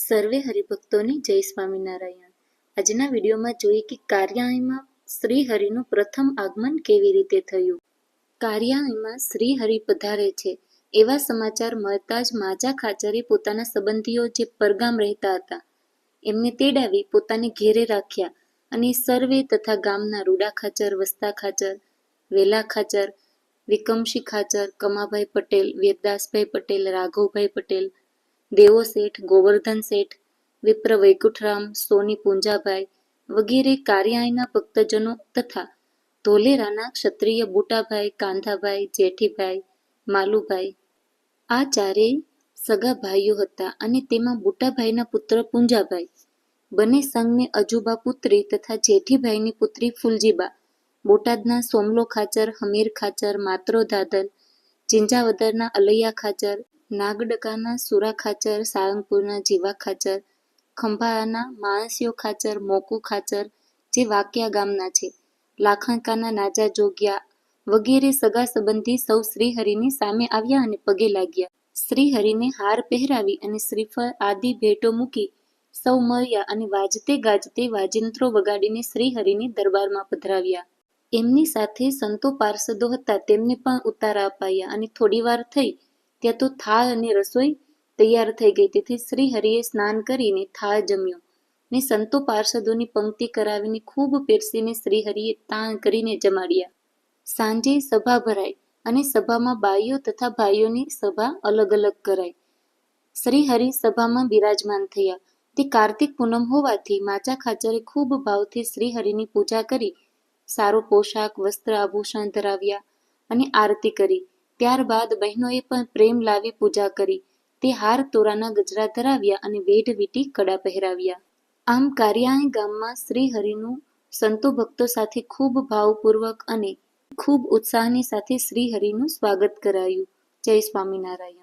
સર્વે હરિભક્તોને જય સ્વામિનારાયણ. આજના વિડીયોમાં જોઈએ કે કાર્યાયમાં શ્રી હરિનું પ્રથમ આગમન કેવી રીતે થયું? કાર્યાયમાં શ્રી હરિ પધારે છે. એવા સમાચાર મળતા જ માજા ખાચરે પોતાના સંબંધીઓ જે પરગામ રહેતા હતા, એમને તેડાવી પોતાને ઘેરે રાખ્યા અને સર્વે તથા ગામના રૂડા ખાચર, વસ્તા ખાચર, વેલા ખાચર વિકમશી ખાચર, કમાભાઈ પટેલ, વીરદાસભાઈ પટેલ, રાઘવભાઈ પટેલ દેવો શેઠ, ગોવર્ધન શેઠ, વિપ્ર વૈકુંઠરામ, સોની પૂંજાભાઈ વગેરે કાર્યાયના ભક્તજનો તથા ધોલેરાના ક્ષત્રિય બુટાભાઈ, કાંધાભાઈ, જેઠીભાઈ, માલુભાઈ આ ચારેય સગા ભાઈઓ હતા અને તેમાં બુટાભાઈના પુત્ર પૂંજાભાઈ. બંને સંઘને અજુબા પુત્રી તથા જેઠીભાઈની પુત્રી ફુલજીબા. બોટાદના સોમલો ખાચર, હમીર ખાચર માત્રો ધાદલ ઝીંઝાવદરના અલૈયા ખાચર નાગડકાના સુરા ખાચર, સાળંગપુરના જીવા ખાચર, ખંભાળાના માણસિયો ખાચર, મોકુ ખાચર જે વાકિયા ગામના છે. લાખણકાના નાજા જોગ્યા વગેરે સગા સંબંધી સૌ શ્રીહરિની સામે આવ્યા અને પગે લાગ્યા. શ્રીહરિને હાર પહેરાવી અને શ્રીફળ આદિ ભેટો મૂકી સૌ મળ્યા અને વાજતે ગાજતે વાજિંત્રો વગાડીને શ્રીહરિને દરબારમાં પધરાવ્યા. એમની સાથે સંતો પાર્ષદો હતા, તેમને પણ ઉતારા અપાયા અને થોડી વાર થઈ ત્યાં તો થાળ અને રસોઈ તૈયાર થઈ ગઈ. તેથી શ્રીહરિએ સ્નાન કરીને થાળ જમ્યો ને સંતો પાર્ષદોની પંક્તિ કરાવીને ખૂબ પીરસીને શ્રીહરિએ તાણ કરીને જમાડ્યા. સાંજે સભા ભરાઈ અને સભામાં બાઈઓ તથા ભાઈઓની સભા અલગ અલગ કરાઈ. શ્રીહરિ સભામાં બિરાજમાન થયા. તે કાર્તિક પૂનમ હોવાથી માચા ખાચરે ખૂબ ભાવથી શ્રીહરિની પૂજા કરી. સારો પોશાક, વસ્ત્ર, આભૂષણ ધરાવ્યા અને આરતી કરી. ત્યારબાદ બહેનોએ પણ પ્રેમ લાવી પૂજા કરી. તે હાર તોરાના ગજરા ધરાવ્યા અને વેઢ વીટી કડા પહેરાવ્યા. આમ કાર્યાય ગામમાં શ્રી હરિનું સંતો ભક્તો સાથે ખૂબ ભાવપૂર્વક અને ખૂબ ઉત્સાહની સાથે શ્રી હરિનું સ્વાગત કરાયું. જય સ્વામિનારાયણ.